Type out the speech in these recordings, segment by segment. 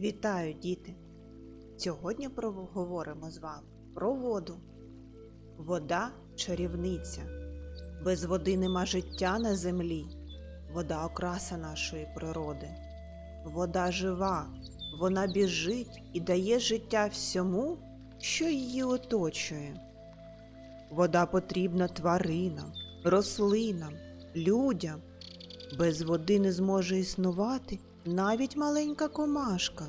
Вітаю, діти! Сьогодні поговоримо з вами про воду. Вода чарівниця. Без води нема життя на землі. Вода окраса нашої природи. Вода жива, вона біжить і дає життя всьому, що її оточує. Вода потрібна тваринам, рослинам, людям. Без води не зможе існувати навіть маленька комашка.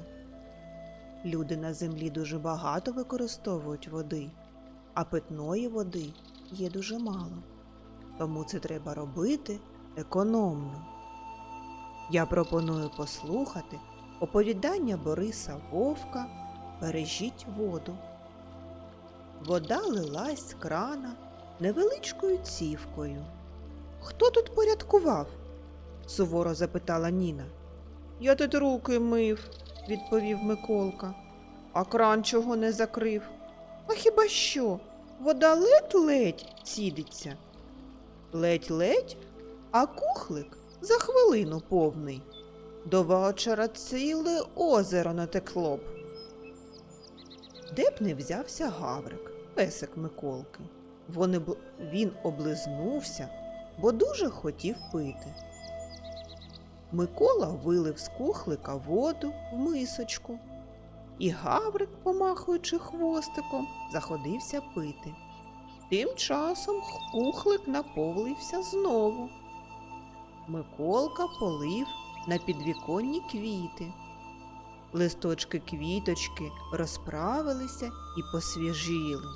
Люди на землі дуже багато використовують води, а питної води є дуже мало. Тому це треба робити економно. Я пропоную послухати оповідання Бориса Вовка Бережіть воду. Вода лилась з крана невеличкою цівкою. Хто тут порядкував? суворо запитала Ніна. Я тут руки мив, відповів Миколка. А кран чого не закрив? А хіба що? Вода ледь-ледь цідиться. Ледь-ледь, а кухлик за хвилину повний. До вечора ціле озеро натекло б. Де б не взявся Гаврик, песик Миколки. Вони б... Він облизнувся, бо дуже хотів пити. Микола вилив з кухлика воду в мисочку, і Гаврик, помахуючи хвостиком, заходився пити. Тим часом кухлик наповлився знову. Миколка полив на підвіконні квіти. Листочки квіточки розправилися і посвіжіли.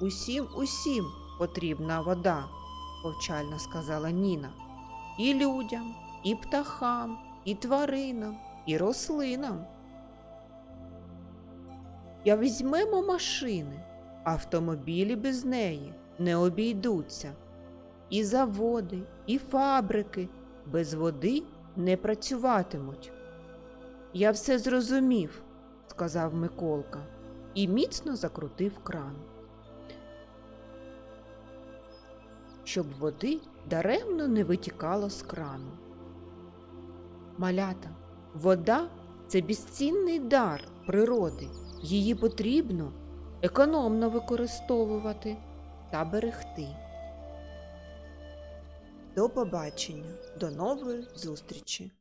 Усім усім потрібна вода, повчально сказала Ніна. І людям, і птахам, і тваринам, і рослинам. Я візьмемо машини, автомобілі без неї не обійдуться. І заводи, і фабрики без води не працюватимуть. Я все зрозумів, сказав Миколка і міцно закрутив кран. Щоб води даремно не витікало з крану. Малята, вода це безцінний дар природи. Її потрібно економно використовувати та берегти. До побачення, до нової зустрічі!